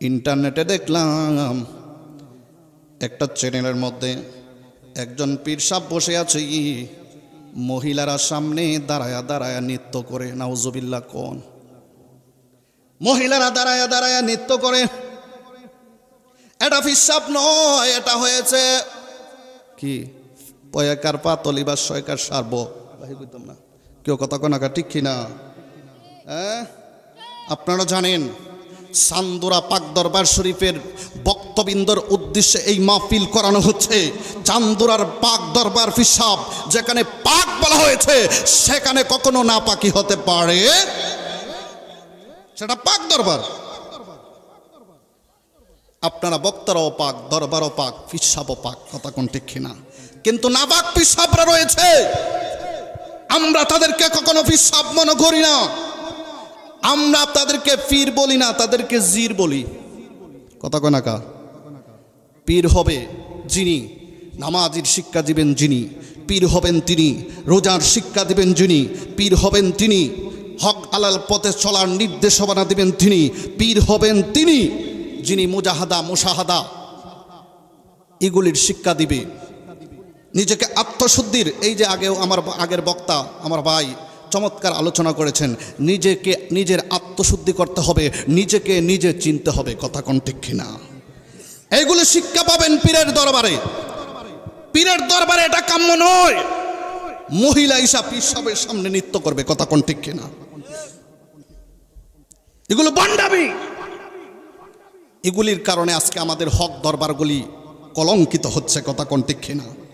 ইন্টারনেটে দেখলাম, একটা চ্যানেলের মধ্যে একজন পীর সাহ বসে আছে। মহিলারা সামনে দাঁড়ায়া দাঁড়ায়া নৃত্য করে নাউজুবিল্লা কোন। মহিলারা দাঁড়ায়া দাঁড়ায়া নৃত্য করে। এটা ফিসাব নয়, এটা হয়েছে কি? পয়াকার পাতলি বা শয়কার সারব। কেউ কথা কোনাকা ঠিক কিনা? হ্যাঁ? আপনারা জানেন সান্দুরা পাক দরবার শরীফের বক্তবিন্দর উদ্দেশ্যে এই মাহফিল করানো হচ্ছে। চান্দুরার পাক দরবার ফিসাব যেখানে পাক বলা হয়েছে, সেখানে কখনো না পাকি হতে পারে। সেটা পাক দরবার। আপনারা বক্তারাও পাক, দরবারও পাক, ফিসাবও পাক, কথা কোন ঠিক কিনা? কিন্তু না পাক ফিসাবরা রয়েছে। আমরা তাদেরকে কখনো ফিসাব মনে করি না। আমরা তাদেরকে পীর বলি না, তাদেরকে জির বলি। কথা কনাকা পীর হবে যিনি, নামাজির শিক্ষা দিবেন যিনি, পীর হবেন তিনি, রোজার শিক্ষা দিবেন যিনি, পীর হবেন তিনি, হক আলাল পথে চলার নির্দেশনা দিবেন তিনি, পীর হবেন তিনি, যিনি মুজাহাদা, মুশাহাদা, এগুলির শিক্ষা দিবে। নিজেকে আত্মশুদ্ধির, এই যে আগেও আমার আগের বক্তা, আমার ভাই চমৎকার আলোচনা করেছেন। নিজেকে, নিজের আত্মশুদ্ধি করতে হবে, নিজেকে নিজে চিনতে হবে, কথা কোন ঠিক কিনা। এইগুলো শিক্ষা পাবেন পীরের দরবারে। পীরের দরবারে এটা কাম্য নয়। মহিলা ঈশা পীর সামনে নৃত্য করবে, কথা কোন ঠিক কিনা। এগুলো বান্ডাবি এগুলির কারণে আজকে আমাদের হক দরবারগুলি কলঙ্কিত হচ্ছে, কথা কোন ঠিক কিনা।